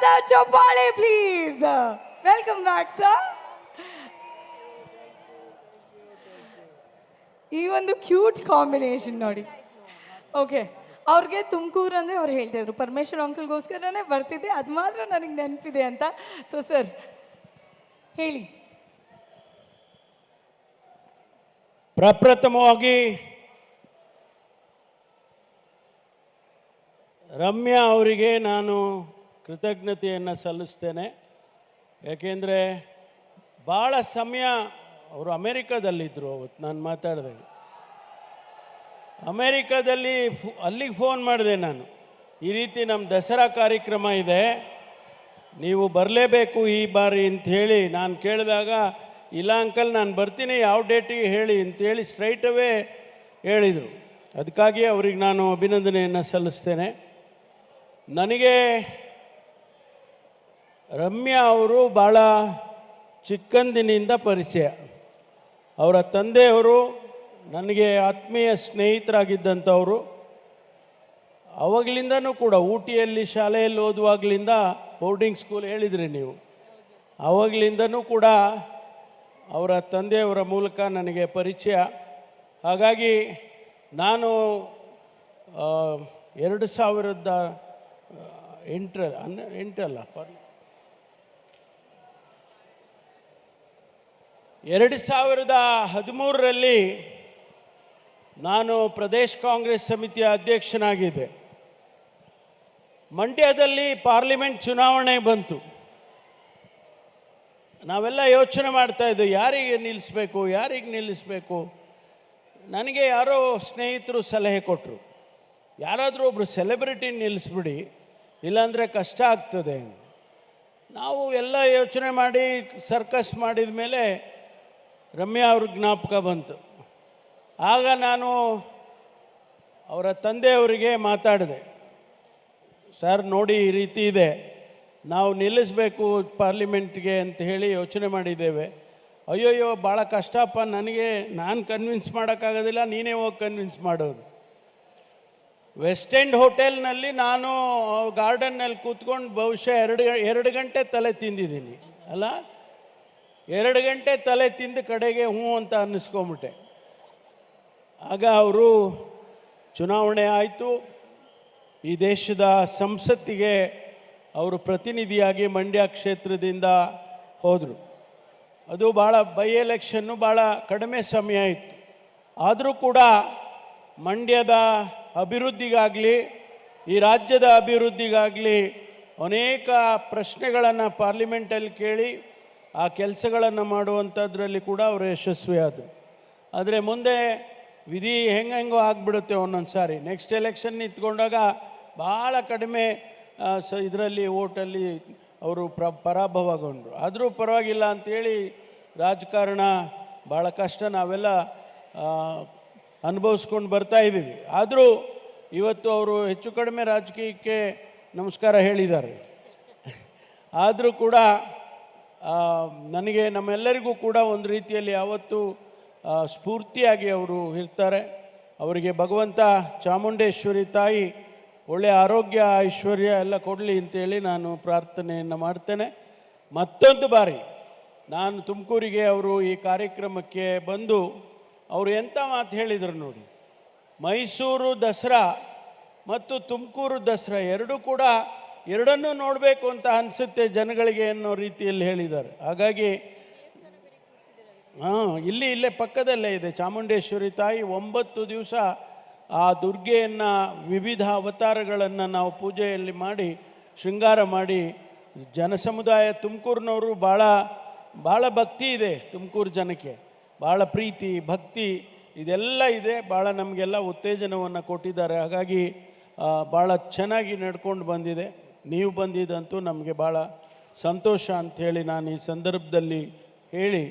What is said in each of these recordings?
ಜೋರಾದ ಚಪ್ಪಾಳೆ please welcome back sir ಈ ಒಂದು ಕ್ಯೂಟ್ ಕಾಂಬಿನೇಷನ್ ನೋಡಿ. ಓಕೆ ಅವ್ರಿಗೆ ತುಮಕೂರು ಅಂದರೆ ಅವ್ರು ಹೇಳ್ತಾ ಪರಮೇಶ್ವರ ಪರಮೇಶ್ವರ್ ಅಂಕಲ್ಗೋಸ್ಕರನೇ ಬರ್ತಿದ್ದೆ. ಅದು ಮಾತ್ರ ನನಗೆ ನೆನಪಿದೆ ಅಂತ. ಸೊ ಸರ್ ಹೇಳಿ. ಪ್ರಪ್ರಥಮವಾಗಿ ರಮ್ಯಾ ಅವರಿಗೆ ನಾನು ಕೃತಜ್ಞತೆಯನ್ನು ಸಲ್ಲಿಸ್ತೇನೆ. ಯಾಕೆಂದರೆ ಭಾಳ ಸಮಯ ಅವರು ಅಮೇರಿಕಾದಲ್ಲಿದ್ದರು ಅವತ್ತು ನಾನು ಮಾತಾಡಿದಾಗ ಅಮೇರಿಕಾದಲ್ಲಿ ಫು- ಅಲ್ಲಿಗೆ ಫೋನ್ ಮಾಡಿದೆ ನಾನು. ಈ ರೀತಿ ನಮ್ಮ ದಸರಾ ಕಾರ್ಯಕ್ರಮ ಇದೆ. ನೀವು ಬರಲೇಬೇಕು ಈ ಬಾರಿ ಅಂಥೇಳಿ ನಾನು ಕೇಳಿದಾಗ, ಇಲ್ಲ ಅಂಕಲ್, ನಾನು ಬರ್ತೀನಿ, ಯಾವ ಡೇಟಿಗೆ ಹೇಳಿ? ಅಂತೇಳಿ ಸ್ಟ್ರೈಟ್ ಅವೇ ಹೇಳಿದರು. ಅದಕ್ಕಾಗಿ ಅವ್ರಿಗೆ ನಾನು ಅಭಿನಂದನೆಯನ್ನು ಸಲ್ಲಿಸ್ತೇನೆ. ನನಗೆ ರಮ್ಯಾ ಅವರು ಭಾಳ ಚಿಕ್ಕಂದಿನಿಂದ ಪರಿಚಯ. ಅವರ ತಂದೆಯವರು ನನಗೆ ಆತ್ಮೀಯ ಸ್ನೇಹಿತರಾಗಿದ್ದಂಥವರು. ಅವಾಗಲಿಂದನೂ ಕೂಡ ಊಟಿಯಲ್ಲಿ ಶಾಲೆಯಲ್ಲಿ ಓದುವಾಗಲಿಂದ ಬೋರ್ಡಿಂಗ್ ಸ್ಕೂಲ್ ಹೇಳಿದ್ರಿ ನೀವು. ಆವಾಗಲಿಂದನೂ ಕೂಡ ಅವರ ತಂದೆಯವರ ಮೂಲಕ ನನಗೆ ಪರಿಚಯ. ಹಾಗಾಗಿ ನಾನು ಎರಡು ಸಾವಿರದ ಎಂಟರ, ಹನ್ನೆ ಎಂಟಲ್ಲ ಪರ್ ಎರಡು ಸಾವಿರದ ಹದಿಮೂರರಲ್ಲಿ ನಾನು ಪ್ರದೇಶ್ ಕಾಂಗ್ರೆಸ್ ಸಮಿತಿಯ ಅಧ್ಯಕ್ಷನಾಗಿದ್ದೆ. ಮಂಡ್ಯದಲ್ಲಿ ಪಾರ್ಲಿಮೆಂಟ್ ಚುನಾವಣೆ ಬಂತು. ನಾವೆಲ್ಲ ಯೋಚನೆ ಮಾಡ್ತಾ ಇದ್ದು ಯಾರಿಗೆ ನಿಲ್ಲಿಸ್ಬೇಕು ಯಾರಿಗೆ ನಿಲ್ಲಿಸ್ಬೇಕು? ನನಗೆ ಯಾರೋ ಸ್ನೇಹಿತರು ಸಲಹೆ ಕೊಟ್ಟರು ಯಾರಾದರೂ ಒಬ್ಬರು ಸೆಲೆಬ್ರಿಟಿ ನಿಲ್ಲಿಸ್ಬಿಡಿ, ಇಲ್ಲಾಂದರೆ ಕಷ್ಟ ಆಗ್ತದೆ ನಾವು ಎಲ್ಲ ಯೋಚನೆ ಮಾಡಿ, ಸರ್ಕಸ್ ಮಾಡಿದ ಮೇಲೆ ರಮ್ಯಾ ಅವ್ರ ಜ್ಞಾಪಕ ಬಂತು. ಆಗ ನಾನು ಅವರ ತಂದೆಯವರಿಗೆ ಮಾತಾಡಿದೆ. ಸರ್, ನೋಡಿ, ಈ ರೀತಿ ಇದೆ. ನಾವು ನಿಲ್ಲಿಸಬೇಕು ಪಾರ್ಲಿಮೆಂಟ್ಗೆ ಅಂತ ಹೇಳಿ ಯೋಚನೆ ಮಾಡಿದ್ದೇವೆ. ಅಯ್ಯೋಯ್ಯೋ, ಭಾಳ ಕಷ್ಟಪ್ಪ. ನನಗೆ ನಾನು ಕನ್ವಿನ್ಸ್ ಮಾಡೋಕ್ಕಾಗೋದಿಲ್ಲ, ನೀನೇ ಹೋಗಿ ಕನ್ವಿನ್ಸ್ ಮಾಡೋದು. ವೆಸ್ಟ್ ಎಂಡ್ ಹೋಟೆಲ್ನಲ್ಲಿ ನಾನು ಗಾರ್ಡನ್ನಲ್ಲಿ ಕೂತ್ಕೊಂಡು ಬಹುಶಃ ಎರಡು ಎರಡು ಗಂಟೆ ತಲೆ ತಿಂದಿದ್ದೀನಿ. ಅಲ್ಲ? ಎರಡು ಗಂಟೆ ತಲೆ ತಿಂದ ಕಡೆಗೆ ಹ್ಞೂ ಅಂತ ಅನ್ನಿಸ್ಕೊಂಬಿಟ್ಟೆ. ಆಗ ಅವರು, ಚುನಾವಣೆ ಆಯಿತು. ಈ ದೇಶದ ಸಂಸತ್ತಿಗೆ ಅವರು ಪ್ರತಿನಿಧಿಯಾಗಿ ಮಂಡ್ಯ ಕ್ಷೇತ್ರದಿಂದ ಹೋದರು. ಅದು ಭಾಳ ಬೈ ಎಲೆಕ್ಷನ್ನು ಭಾಳ ಕಡಿಮೆ ಸಮಯ ಇತ್ತು. ಆದರೂ ಕೂಡ ಮಂಡ್ಯದ ಅಭಿವೃದ್ಧಿಗಾಗಲಿ, ಈ ರಾಜ್ಯದ ಅಭಿವೃದ್ಧಿಗಾಗಲಿ ಅನೇಕ ಪ್ರಶ್ನೆಗಳನ್ನು ಪಾರ್ಲಿಮೆಂಟಲ್ಲಿ ಕೇಳಿ ಆ ಕೆಲಸಗಳನ್ನು ಮಾಡುವಂಥದ್ರಲ್ಲಿ ಕೂಡ ಅವರು ಯಶಸ್ವಿಯಾದರು. ಆದರೆ ಮುಂದೆ ವಿಧಿ ಹೆಂಗೆಂಗೋ ಆಗಿಬಿಡುತ್ತೆ ಒಂದೊಂದು ಸಾರಿ ನೆಕ್ಸ್ಟ್ ಎಲೆಕ್ಷನ್ ಇತ್ಕೊಂಡಾಗ ಭಾಳ ಕಡಿಮೆ ಸ, ಇದರಲ್ಲಿ ಓಟಲ್ಲಿ ಅವರು ಪ್ರ, ಪರಾಭವಗೊಂಡರು. ಆದರೂ ಪರವಾಗಿಲ್ಲ ಅಂಥೇಳಿ ರಾಜಕಾರಣ ಭಾಳ ಕಷ್ಟ ನಾವೆಲ್ಲ ಅನುಭವಿಸ್ಕೊಂಡು ಬರ್ತಾ ಇದ್ದೀವಿ. ಆದರೂ ಇವತ್ತು ಅವರು ಹೆಚ್ಚು ಕಡಿಮೆ ರಾಜಕೀಯಕ್ಕೆ ನಮಸ್ಕಾರ ಹೇಳಿದ್ದಾರೆ. ಆದರೂ ಕೂಡ ನನಗೆ ನಮ್ಮೆಲ್ಲರಿಗೂ ಕೂಡ ಒಂದು ರೀತಿಯಲ್ಲಿ ಯಾವತ್ತೂ ಸ್ಫೂರ್ತಿಯಾಗಿ ಅವರು ಇರ್ತಾರೆ. ಅವರಿಗೆ ಭಗವಂತ ಚಾಮುಂಡೇಶ್ವರಿ ತಾಯಿ ಒಳ್ಳೆಯ ಆರೋಗ್ಯ ಐಶ್ವರ್ಯ ಎಲ್ಲ ಕೊಡಲಿ ಅಂತೇಳಿ ನಾನು ಪ್ರಾರ್ಥನೆಯನ್ನು ಮಾಡ್ತೇನೆ. ಮತ್ತೊಂದು ಬಾರಿ, ನಾನು ತುಮಕೂರಿಗೆ ಅವರು ಈ ಕಾರ್ಯಕ್ರಮಕ್ಕೆ ಬಂದು, ಅವರು ಎಂಥ ಮಾತು ಹೇಳಿದರು ನೋಡಿ. ಮೈಸೂರು ದಸರಾ ಮತ್ತು ತುಮಕೂರು ದಸರಾ ಎರಡೂ ಕೂಡ ಎರಡನ್ನೂ ನೋಡಬೇಕು ಅಂತ ಅನಿಸುತ್ತೆ ಜನಗಳಿಗೆ ಅನ್ನೋ ರೀತಿಯಲ್ಲಿ ಹೇಳಿದ್ದಾರೆ. ಹಾಗಾಗಿ ಹಾಂ, ಇಲ್ಲಿ ಇಲ್ಲೇ ಪಕ್ಕದಲ್ಲೇ ಇದೆ. ಚಾಮುಂಡೇಶ್ವರಿ ತಾಯಿ ಒಂಬತ್ತು ದಿವಸ ಆ ದುರ್ಗೆಯನ್ನು ವಿವಿಧ ಅವತಾರಗಳನ್ನು ನಾವು ಪೂಜೆಯಲ್ಲಿ ಮಾಡಿ, ಶೃಂಗಾರ ಮಾಡಿ, ಜನಸಮುದಾಯ ತುಮಕೂರಿನವರು ಭಾಳ ಭಾಳ ಭಕ್ತಿ ಇದೆ ತುಮಕೂರು ಜನಕ್ಕೆ. ಭಾಳ ಪ್ರೀತಿ, ಭಕ್ತಿ, ಇದೆಲ್ಲ ಇದೆ. ಭಾಳ ನಮಗೆಲ್ಲ ಉತ್ತೇಜನವನ್ನು ಕೊಟ್ಟಿದ್ದಾರೆ. ಹಾಗಾಗಿ ಭಾಳ ಚೆನ್ನಾಗಿ ನಡ್ಕೊಂಡು ಬಂದಿದೆ. ನೀವು ಬಂದಿದ್ದಂತೂ ನಮಗೆ ಭಾಳ ಸಂತೋಷ ಅಂಥೇಳಿ ನಾನು ಈ ಸಂದರ್ಭದಲ್ಲಿ ಹೇಳಿ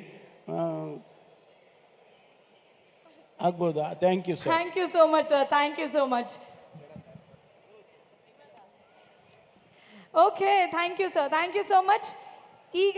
ಆಗ್ಬೋದಾ? Thank you sir thank you so much thank you so much okay thank you sir thank you so much ಈಗ